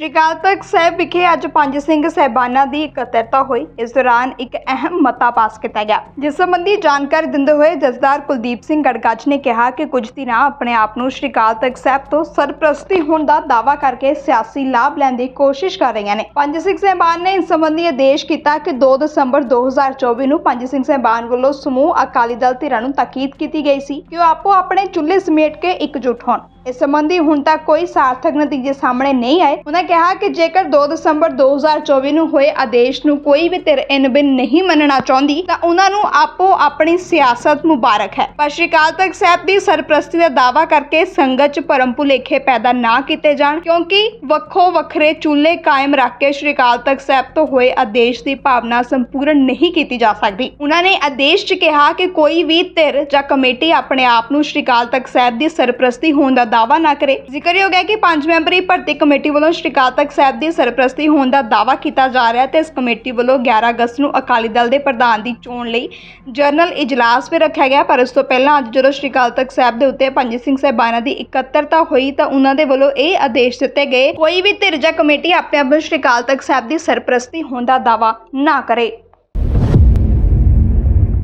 ਸ਼੍ਰੀ ਅਕਾਲ ਤਖਤ ਸਾਹਿਬ ਵਿਖੇ ਅੱਜ ਪੰਜ ਸਿੰਘ ਸਹਿਬਾਨਾਂ ਦੀ ਇਕੱਤਰਤਾ ਹੋਈ। ਇਸ ਦੌਰਾਨ ਇੱਕ ਅਹਿਮ ਮਤਾ ਪਾਸ ਕੀਤਾ ਗਿਆ। ਜਿਸ ਸੰਬੰਧੀ ਜਾਣਕਾਰੀ ਦਿੰਦੇ ਹੋਏ ਜਸਦਾਰ ਕੁਲਦੀਪ ਸਿੰਘ ਗੜਗੱਜ ਨੇ ਕਿਹਾ ਕਿ ਕੁਝ ਦਿਨਾਂ ਆਪਣੇ ਆਪ ਨੂੰ ਸ਼੍ਰੀ ਅਕਾਲ ਤਖਤ ਸਾਹਿਬ ਤੋਂ ਸਰਪ੍ਰਸਤੀ ਹੋਣ ਦਾ ਦਾਅਵਾ ਕਰਕੇ ਸਿਆਸੀ ਲਾਭ ਲੈਣ ਦੀ ਕੋਸ਼ਿਸ਼ ਕਰ ਰਹੀਆਂ ਨੇ। ਪੰਜ ਸਿੰਘ ਸਹਿਬਾਨ ਨੇ ਇਸ ਸੰਬੰਧੀ ਆਦੇਸ਼ ਕੀਤਾ ਕਿ 2 ਦਸੰਬਰ 2024 ਨੂੰ ਪੰਜ ਸਿੰਘ ਸਹਿਬਾਨ ਵੱਲੋਂ ਸਮੂਹ ਅਕਾਲੀ ਦਲ ਧਿਰਾਂ ਨੂੰ ਤਾਕੀਦ ਕੀਤੀ ਗਈ ਸੀ ਕਿ ਉਹ ਆਪੋ ਆਪਣੇ ਚੁੱਲ੍ਹੇ ਸਮੇਟ ਕੇ ਇਕਜੁੱਟ ਹੋਣ। ਇਸ ਸੰਬੰਧੀ ਹੁਣ ਤੱਕ ਕੋਈ ਸਾਰਥਕ ਨਤੀਜੇ ਸਾਹਮਣੇ ਨਹੀਂ ਆਏ। ਉਹਨਾਂ ਕਿਹਾ ਕਿ ਜੇਕਰ 2 ਦਸੰਬਰ 2024 ਨੂੰ ਹੋਏ ਆਦੇਸ਼ ਨੂੰ ਕੋਈ ਵੀ ਧਿਰ ਇਨ ਨਹੀਂ ਮੰਨਣਾ ਚਾਹੁੰਦੀ, ਤਾਂ ਉਹਨਾਂ ਨੂੰ ਆਪੋ ਆਪਣੀ ਸਿਆਸਤ ਮੁਬਾਰਕ ਹੈ। ਪਰ ਸ਼੍ਰੀ ਅਕਾਲ ਤਖਤ ਸਾਹਿਬ ਦੀ ਸਰਪ੍ਰਸਤੀ ਦਾ ਦਾਅਵਾ ਕਰਕੇ ਸੰਗਤ 'ਚ ਭਰਮ ਭੁਲੇਖੇ ਪੈਦਾ ਨਾ ਕੀਤੇ ਜਾਣ, ਕਿਉਂਕਿ ਵੱਖੋ ਵੱਖਰੇ ਚੁੱਲ੍ਹੇ ਕਾਇਮ ਰੱਖ ਕੇ ਸ਼੍ਰੀ ਅਕਾਲ ਤਖਤ ਸਾਹਿਬ ਤੋਂ ਹੋਏ ਆਦੇਸ਼ ਦੀ ਭਾਵਨਾ ਸੰਪੂਰਨ ਨਹੀਂ ਕੀਤੀ ਜਾ ਸਕਦੀ। ਉਹਨਾਂ ਨੇ ਆਦੇਸ਼ 'ਚ ਕਿਹਾ ਕਿ ਕੋਈ ਵੀ ਧਿਰ ਜਾਂ ਕਮੇਟੀ ਆਪਣੇ ਆਪ ਨੂੰ ਸ਼੍ਰੀ ਅਕਾਲ ਤਖਤ ਸਾਹਿਬ ਦੀ ਸਰਪ੍ਰਸਤੀ ਹੋਣ ਦਾ ਦਾਅਵਾ ਨਾ ਕਰੇ। ਜ਼ਿਕਰਯੋਗ ਹੈ ਕਿ ਪੰਜ ਮੈਂਬਰੀ ਭਰਤੀ ਕਮੇਟੀ ਵੱਲੋਂ ਸ਼੍ਰੀ ਅਕਾਲ ਸਾਹਿਬ ਦੀ ਸਰਪ੍ਰਸਤੀ ਹੋਣ ਦਾ ਦਾਅਵਾ ਕੀਤਾ ਜਾ ਰਿਹਾ ਹੈ ਤੇ ਇਸ ਕਮੇਟੀ ਵੱਲੋਂ 11 ਅਗਸਤ ਨੂੰ ਅਕਾਲੀ ਦਲ ਦੇ ਪ੍ਰਧਾਨ ਦੀ ਚੋਣ ਲਈ ਜਨਰਲ ਇਜਲਾਸ ਵੀ ਰੱਖਿਆ ਗਿਆ, ਪਰ ਉਸ ਤੋਂ ਪਹਿਲਾਂ ਅੱਜ ਜਦੋਂ ਸ਼੍ਰੀ ਅਕਾਲ ਸਾਹਿਬ ਦੇ ਉੱਤੇ ਪੰਜ ਸਿੰਘ ਸਾਹਿਬਾਨਾਂ ਦੀ ਇਕੱਤਰਤਾ ਹੋਈ ਤਾਂ ਉਹਨਾਂ ਦੇ ਵੱਲੋਂ ਇਹ ਆਦੇਸ਼ ਦਿੱਤੇ ਗਏ, ਕੋਈ ਵੀ ਧਿਰ ਜਾਂ ਕਮੇਟੀ ਆਪਣੇ ਆਪ ਨੂੰ ਸ਼੍ਰੀ ਅਕਾਲ ਤਖਤ ਸਾਹਿਬ ਦੀ ਸਰਪ੍ਰਸਤੀ ਹੋਣ ਦਾ ਦਾਅਵਾ ਨਾ ਕਰੇ।